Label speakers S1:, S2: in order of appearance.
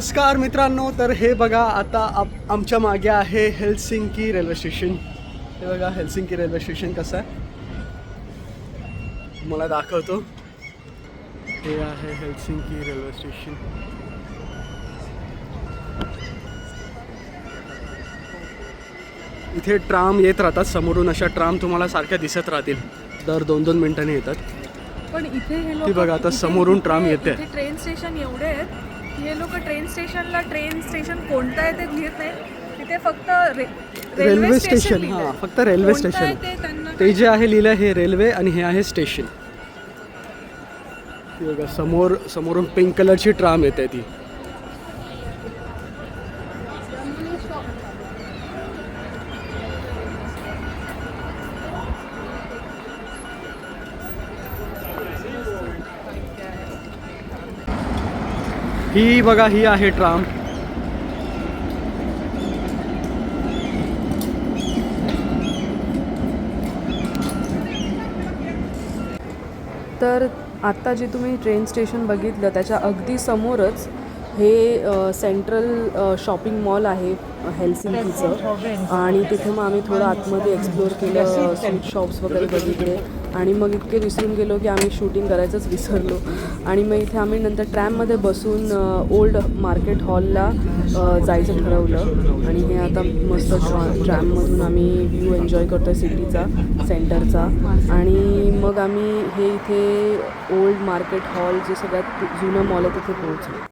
S1: नमस्कार मित्रांनो तर हे बघा आता आप आमच्या मागे आहे हेल्सिंकी रेल्वे स्टेशन. हे बघा हेल्सिंकी रेल्वे स्टेशन कसं आहे? मला दाखवतो. हे आहे हेल्सिंकी रेल्वे स्टेशन. इथे ट्राम येत राहतात समोरून अशा ट्राम तुम्हाला सारख्या दिसत राहतील. दर दोन दोन मिनिटांनी येतात.
S2: पण इथे हे
S1: ती बघा, आता समोरून ट्राम येते.
S2: ट्रेन स्टेशन एवढे आहेत. हे लोक ट्रेन स्टेशनला ट्रेन स्टेशन कोणतं आहे ते लिहित नाही तिथे फक्त रे,
S1: रेल्वे स्टेशन. हां फक्त रेल्वे स्टेशन.
S2: ते त्यांना
S1: ते जे आहे लिहिलं हे रेल्वे आणि हे आहे स्टेशन. ती बघा समोर समोरून पिंक कलरची ट्राम येते ती. ही बघा ही आहे ट्राम.
S3: तर आत्ता जे तुम्ही ट्रेन स्टेशन बघितलं त्याच्या अगदी समोरच हे सेंट्रल शॉपिंग मॉल आहे हेल्सिंकीचं आणि तिथे मग आम्ही थोडं आतमध्ये एक्सप्लोअर केलं स्वीट शॉप्स वगैरे बघितले. आणि मग इतके विसरून गेलो की आम्ही शूटिंग करायचंच विसरलो. आणि मग इथे आम्ही नंतर ट्रॅममध्ये बसून ओल्ड मार्केट हॉलला जायचं ठरवलं. आणि हे आता मस्त ट्रॅममधून आम्ही व्ह्यू एन्जॉय करतो आहे सिटीचा सेंटरचा आणि मग आम्ही हे इथे ओल्ड मार्केट हॉल जे सगळ्यात जुनं मॉल आहे तिथे पोहोचलो.